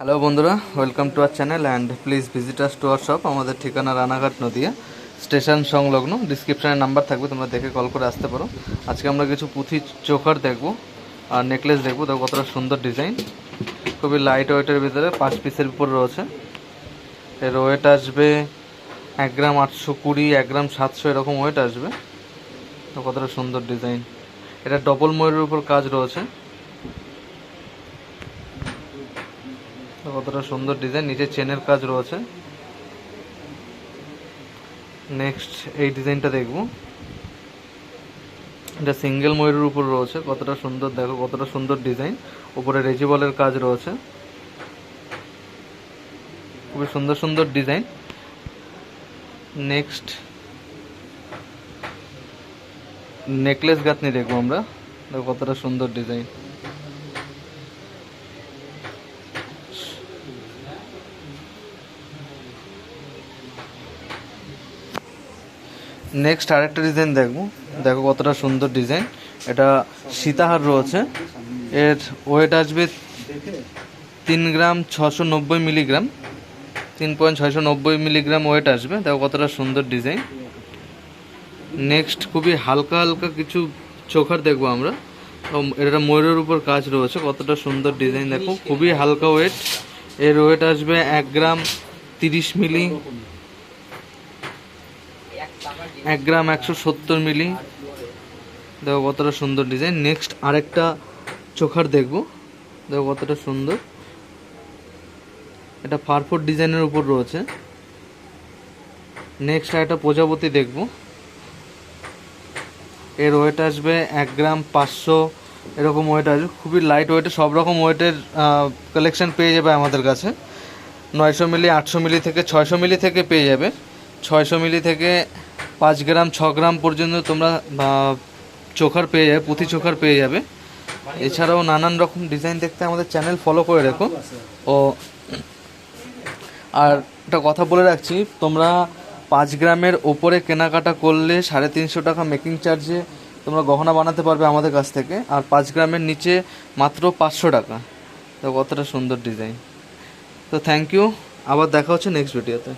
Hello বন্ধুরা welcome to our channel and please visit us to our shop আমাদের ঠিকানা Ranaghat Nadia, station সংলগ্ন ডিসক্রিপশানে নাম্বার থাকবে, তোমরা দেখে কল করে আসতে পারো। আজকে আমরা কিছু পুঁথি চোখার দেখব, আর নেকলেস দেখব, দেখো কতটা সুন্দর ডিজাইন খুবই লাইট ওয়েটের ভিতরে পাঁচ পিসের উপর রয়েছে। এর ওয়েট আসবে এক গ্রাম আটশো কুড়ি, এক গ্রাম সাতশো, এরকম ওয়েট আসবে। তো কতটা সুন্দর ডিজাইন এটা ডবল ময়ূরের উপর কাজ রয়েছে। কতটা সুন্দর ডিজাইন নিচে চেনের কাজ রয়েছে। নেক্সট এই ডিজাইনটা দেখব। এটা সিঙ্গেল ময়ূরের উপর রয়েছে, কতটা সুন্দর, দেখো কতটা সুন্দর ডিজাইন উপরে রেজিবলের কাজ রয়েছে। খুবই সুন্দর সুন্দর ডিজাইন নেক্সট নেকলেস গাঁথনি দেখব আমরা। কতটা সুন্দর ডিজাইন নেক্সট আরেকটা ডিজাইন দেখব। দেখো কতটা সুন্দর ডিজাইন এটা সীতাহার রয়েছে। এর ওয়েট আসবে তিন গ্রাম ছশো নব্বই মিলিগ্রাম তিন পয়েন্ট ছয়শো নব্বই মিলিগ্রাম ওয়েট আসবে। দেখো কতটা সুন্দর ডিজাইন নেক্সট খুবই হালকা হালকা কিছু চোখার দেখব আমরা। এটা ময়ূরের উপর কাজ রয়েছে। কতটা সুন্দর ডিজাইন দেখো। খুবই হালকা ওয়েট এর ওয়েট আসবে এক গ্রাম তিরিশ মিলি এক গ্রাম একশো সত্তর মিলি। দেখো কতটা সুন্দর ডিজাইন। নেক্সট আরেকটা চোখার দেখব। দেখো কতটা সুন্দর। এটা ফারফোর ডিজাইনের উপর রয়েছে। নেক্সট একটা প্রজাপতি দেখব। এর ওয়েট আসবে এক গ্রাম পাঁচশো এরকম ওয়েট আসবে। খুবই লাইট ওয়েটে সব রকম ওয়েটের কালেকশন পেয়ে যাবে আমাদের কাছে। নয়শো মিলি, আটশো মিলি থেকে ছয়শো মিলি থেকে পেয়ে যাবে। ছয়শো মিলি থেকে পাঁচ গ্রাম, ছ গ্রাম পর্যন্ত তোমরা চোখার পেয়ে যাবে, পুঁথি চোখার পেয়ে যাবে। এছাড়াও নানান রকম ডিজাইন দেখতে আমাদের চ্যানেল ফলো করে রেখো। ও, আর একটা কথা বলে রাখছি, তোমরা পাঁচ গ্রামের ওপরে কেনাকাটা করলে সাড়ে তিনশো টাকা মেকিং চার্জে তোমরা গহনা বানাতে পারবে আমাদের কাছ থেকে। আর পাঁচ গ্রামের নিচে মাত্র পাঁচশো টাকা। তো কতটা সুন্দর ডিজাইন। তো থ্যাংক ইউ আবার দেখা হচ্ছে নেক্সট ভিডিওতে